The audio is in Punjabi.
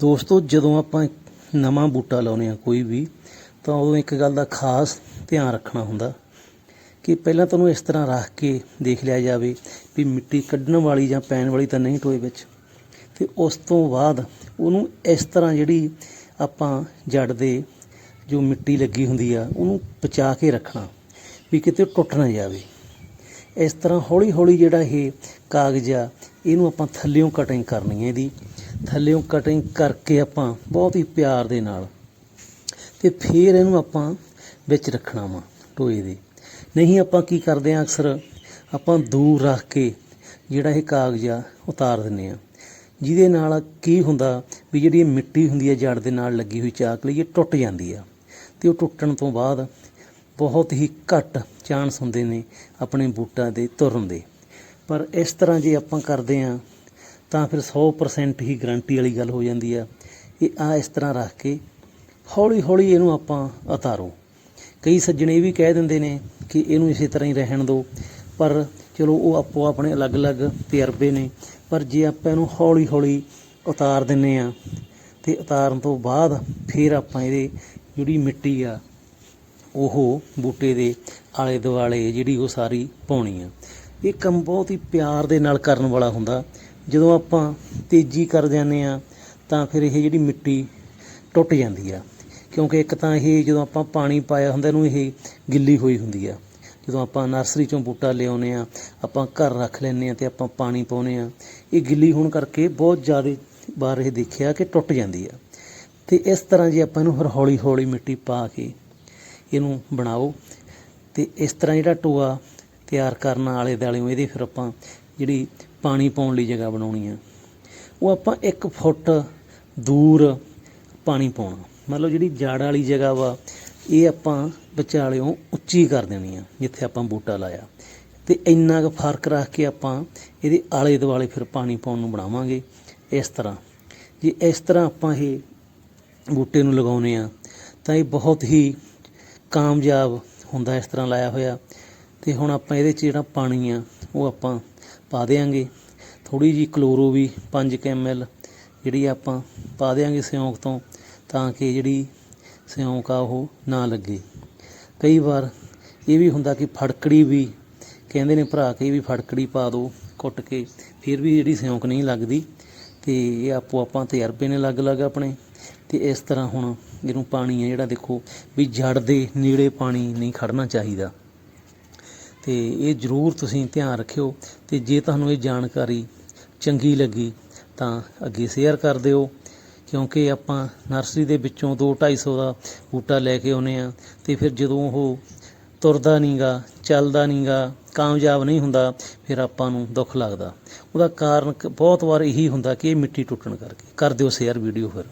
ਦੋਸਤੋ, ਜਦੋਂ ਆਪਾਂ ਨਵਾਂ ਬੂਟਾ ਲਾਉਨੇ ਆ ਕੋਈ ਵੀ, ਤਾਂ ਉਦੋਂ ਇੱਕ ਗੱਲ ਦਾ ਖਾਸ ਧਿਆਨ ਰੱਖਣਾ ਹੁੰਦਾ ਕਿ ਪਹਿਲਾਂ ਤੁਹਾਨੂੰ ਇਸ ਤਰ੍ਹਾਂ ਰੱਖ ਕੇ ਦੇਖ ਲਿਆ ਜਾਵੇ ਵੀ ਮਿੱਟੀ ਕੱਢਣ ਵਾਲੀ ਜਾਂ ਪੈਣ ਵਾਲੀ ਤਾਂ ਨਹੀਂ ਟੋਏ ਵਿੱਚ। ਤੇ ਉਸ ਤੋਂ ਬਾਅਦ ਉਹਨੂੰ ਇਸ ਤਰ੍ਹਾਂ ਜਿਹੜੀ ਆਪਾਂ ਜੜ ਦੇ ਜੋ ਮਿੱਟੀ ਲੱਗੀ ਹੁੰਦੀ ਆ, ਉਹਨੂੰ ਬਚਾ ਕੇ ਰੱਖਣਾ ਵੀ ਕਿਤੇ ਟੁੱਟ ਨਾ ਜਾਵੇ। ਇਸ ਤਰ੍ਹਾਂ ਹੌਲੀ ਹੌਲੀ ਜਿਹੜਾ ਇਹ ਕਾਗਜ਼ ਆ, ਇਹਨੂੰ ਆਪਾਂ ਥੱਲਿਓਂ ਕਟਿੰਗ ਕਰਨੀ ਹੈ ਇਹਦੀ। ਥੱਲਿਓਂ ਕਟਿੰਗ ਕਰਕੇ ਆਪਾਂ ਬਹੁਤ ਹੀ ਪਿਆਰ ਦੇ ਨਾਲ ਤੇ ਫਿਰ ਇਹਨੂੰ ਆਪਾਂ ਵਿੱਚ ਰੱਖਣਾ ਵਾ ਟੋਏ ਦੇ। ਨਹੀਂ ਆਪਾਂ ਕੀ ਕਰਦੇ ਆ ਅਕਸਰ? ਆਪਾਂ ਦੂਰ ਰੱਖ ਕੇ ਜਿਹੜਾ ਇਹ ਕਾਗਜ਼ ਆ, ਉਤਾਰ ਦਿੰਨੇ ਆ ਜਿਹਦੇ ਨਾਲ ਕੀ ਹੁੰਦਾ ਵੀ ਜਿਹੜੀ ਇਹ ਮਿੱਟੀ ਹੁੰਦੀ ਹੈ ਜੜ ਦੇ ਨਾਲ ਲੱਗੀ ਹੋਈ ਚਾਕਲੀ ਇਹ ਟੁੱਟ ਜਾਂਦੀ ਆ। ਤੇ ਉਹ ਟੁੱਟਣ ਤੋਂ ਬਾਅਦ ਬਹੁਤ ਹੀ ਘੱਟ ਚਾਂਸ ਹੁੰਦੇ ਨੇ ਆਪਣੇ ਬੂਟਾਂ ਦੇ ਤੁਰਨ ਦੇ। ਪਰ ਇਸ ਤਰ੍ਹਾਂ ਜੇ ਆਪਾਂ ਕਰਦੇ ਆ ਤਾਂ ਫਿਰ 100% ਹੀ ਗਰੰਟੀ ਵਾਲੀ ਗੱਲ ਹੋ ਜਾਂਦੀ ਆ। ਇਹ ਆ ਇਸ ਤਰ੍ਹਾਂ ਰੱਖ ਕੇ ਹੌਲੀ ਹੌਲੀ ਇਹਨੂੰ ਆਪਾਂ ਉਤਾਰੋ। ਕਈ ਸੱਜਣੇ ਇਹ ਵੀ ਕਹਿ ਦਿੰਦੇ ਨੇ ਕਿ ਇਹਨੂੰ ਇਸੇ ਤਰ੍ਹਾਂ ਹੀ ਰਹਿਣ ਦਿਓ। ਪਰ ਚਲੋ ਉਹ ਆਪੋ ਆਪਣੇ ਅਲੱਗ-ਅਲੱਗ ਤਜਰਬੇ ਨੇ। ਪਰ ਜੇ ਆਪਾਂ ਇਹਨੂੰ ਹੌਲੀ ਹੌਲੀ ਉਤਾਰ ਦਿੰਨੇ ਆ, ਤੇ ਉਤਾਰਨ ਤੋਂ ਬਾਅਦ ਫਿਰ ਆਪਾਂ ਇਹਦੇ ਜਿਹੜੀ ਮਿੱਟੀ ਆ, ਉਹ ਬੂਟੇ ਦੇ ਆਲੇ ਦੁਆਲੇ ਜਿਹੜੀ ਉਹ ਸਾਰੀ ਪਾਉਣੀ ਆ। ਇਹ ਕੰਮ ਬਹੁਤ ਹੀ ਪਿਆਰ ਦੇ ਨਾਲ ਕਰਨ ਵਾਲਾ ਹੁੰਦਾ। ਜਦੋਂ ਆਪਾਂ ਤੇਜ਼ੀ ਕਰ ਜਾਂਦੇ ਆ ਤਾਂ ਫਿਰ ਇਹ ਜਿਹੜੀ ਮਿੱਟੀ ਟੁੱਟ ਜਾਂਦੀ ਆ। ਕਿਉਂਕਿ ਇੱਕ ਤਾਂ ਇਹ ਜਦੋਂ ਆਪਾਂ ਪਾਣੀ ਪਾਇਆ ਹੁੰਦਾ, ਇਹਨੂੰ ਇਹ ਗਿੱਲੀ ਹੋਈ ਹੁੰਦੀ ਆ। ਜਦੋਂ ਆਪਾਂ ਨਰਸਰੀ ਚੋਂ ਬੂਟਾ ਲਿਆਉਨੇ ਆ ਆਪਾਂ ਘਰ ਰੱਖ ਲੈਂਦੇ ਆ ਤੇ ਆਪਾਂ ਪਾਣੀ ਪਾਉਨੇ ਆ ਇਹ ਗਿੱਲੀ ਹੋਣ ਕਰਕੇ ਬਹੁਤ ਜ਼ਿਆਦਾ ਵਾਰ ਇਹ ਦੇਖਿਆ ਕਿ ਟੁੱਟ ਜਾਂਦੀ ਆ। ਤੇ ਇਸ ਤਰ੍ਹਾਂ ਜੇ ਆਪਾਂ ਇਹਨੂੰ ਫਿਰ ਹੌਲੀ ਹੌਲੀ ਮਿੱਟੀ ਪਾ ਕੇ ਇਹਨੂੰ ਬਣਾਓ, ਤੇ ਇਸ ਤਰ੍ਹਾਂ ਜਿਹੜਾ ਟੋਆ ਤਿਆਰ ਕਰਨ ਵਾਲੇ ਦਾਲਿਓ ਇਹਦੇ ਫਿਰ ਆਪਾਂ ਜਿਹੜੀ ਪਾਣੀ ਪਾਉਣ ਲਈ ਜਗ੍ਹਾ ਬਣਾਉਣੀ ਆ। ਉਹ ਆਪਾਂ 1 ਫੁੱਟ ਦੂਰ ਪਾਣੀ ਪਾਉਣਾ। ਮਤਲਬ ਜਿਹੜੀ ਜੜ ਵਾਲੀ ਜਗ੍ਹਾ ਵਾ, ਇਹ ਆਪਾਂ ਵਿਚਾਲਿਓਂ ਉੱਚੀ ਕਰ ਦੇਣੀ ਆ, ਜਿੱਥੇ ਆਪਾਂ ਬੂਟਾ ਲਾਇਆ। ਤੇ ਇੰਨਾ ਕੁ ਫ਼ਰਕ ਰੱਖ ਕੇ ਆਪਾਂ ਇਹਦੇ ਆਲੇ ਦੁਆਲੇ ਫਿਰ ਪਾਣੀ ਪਾਉਣ ਨੂੰ ਬਣਾਵਾਂਗੇ ਇਸ ਤਰ੍ਹਾਂ। ਜੇ ਇਸ ਤਰ੍ਹਾਂ ਆਪਾਂ ਇਹ ਬੂਟੇ ਨੂੰ ਲਗਾਉਨੇ ਆ, ਤਾਂ ਇਹ ਬਹੁਤ ਹੀ ਕਾਮਯਾਬ ਹੁੰਦਾ ਇਸ ਤਰ੍ਹਾਂ ਲਾਇਆ ਹੋਇਆ। ਤੇ ਹੁਣ ਆਪਾਂ ਇਹਦੇ 'ਚ ਜਿਹੜਾ ਪਾਣੀ ਆ, ਉਹ ਆਪਾਂ ਪਾ ਦੇਾਂਗੇ ਥੋੜੀ ਜੀ ਕਲੋਰੋ ਵੀ 5 ml ਜਿਹੜੀ ਆਪਾਂ ਪਾ ਦੇਾਂਗੇ ਸਿਉਂਕ ਤੋਂ, ਤਾਂ ਕਿ ਜਿਹੜੀ ਸਿਉਂਕ ਆ ਉਹ ਨਾ ਲੱਗੇ। ਕਈ ਵਾਰ ਇਹ ਵੀ ਹੁੰਦਾ ਕਿ ਫੜਕੜੀ ਵੀ ਕਹਿੰਦੇ ਨੇ ਭਰਾ ਕੇ ਵੀ ਫੜਕੜੀ ਪਾ ਦਿਓ ਕੁੱਟ ਕੇ, ਫਿਰ ਵੀ ਜਿਹੜੀ ਸਿਉਂਕ ਨਹੀਂ ਲੱਗਦੀ ਤੇ ਇਹ ਆਪੋ ਆਪਾਂ ਤਜਰਬੇ ਨੇ ਅਲੱਗ-ਅਲੱਗ ਆਪਣੇ। ਤੇ ਇਸ ਤਰ੍ਹਾਂ ਹੁਣ ਇਹਨੂੰ ਪਾਣੀ ਹੈ ਜਿਹੜਾ ਦੇਖੋ ਵੀ ਜੜ ਦੇ ਨੇੜੇ ਪਾਣੀ ਨਹੀਂ ਖੜਨਾ ਚਾਹੀਦਾ। ਤੇ ਇਹ ਜ਼ਰੂਰ ਤੁਸੀਂ ਧਿਆਨ ਰੱਖਿਓ ਤੇ ਜੇ ਤੁਹਾਨੂੰ ਇਹ ਜਾਣਕਾਰੀ ਚੰਗੀ ਲੱਗੀ ਤਾਂ ਅੱਗੇ ਸ਼ੇਅਰ ਕਰ ਦਿਓ, ਕਿਉਂਕਿ ਆਪਾਂ ਨਰਸਰੀ ਦੇ ਵਿੱਚੋਂ 2 250 ਦਾ ਬੂਟਾ ਲੈ ਕੇ ਆਉਨੇ ਆ ਤੇ ਫਿਰ ਜਦੋਂ ਉਹ ਤੁਰਦਾ ਨਹੀਂਗਾ, ਚੱਲਦਾ ਨਹੀਂਗਾ, ਕਾਮਯਾਬ ਨਹੀਂ ਹੁੰਦਾ, ਫਿਰ ਆਪਾਂ ਨੂੰ ਦੁੱਖ ਲੱਗਦਾ। ਉਹਦਾ ਕਾਰਨ ਕ- ਬਹੁਤ ਵਾਰ ਇਹੀ ਹੁੰਦਾ ਕਿ ਇਹ ਮਿੱਟੀ ਟੁੱਟਣ ਕਰਕੇ। ਕਰ ਦਿਓ ਸ਼ੇਅਰ ਵੀਡੀਓ ਫਿਰ।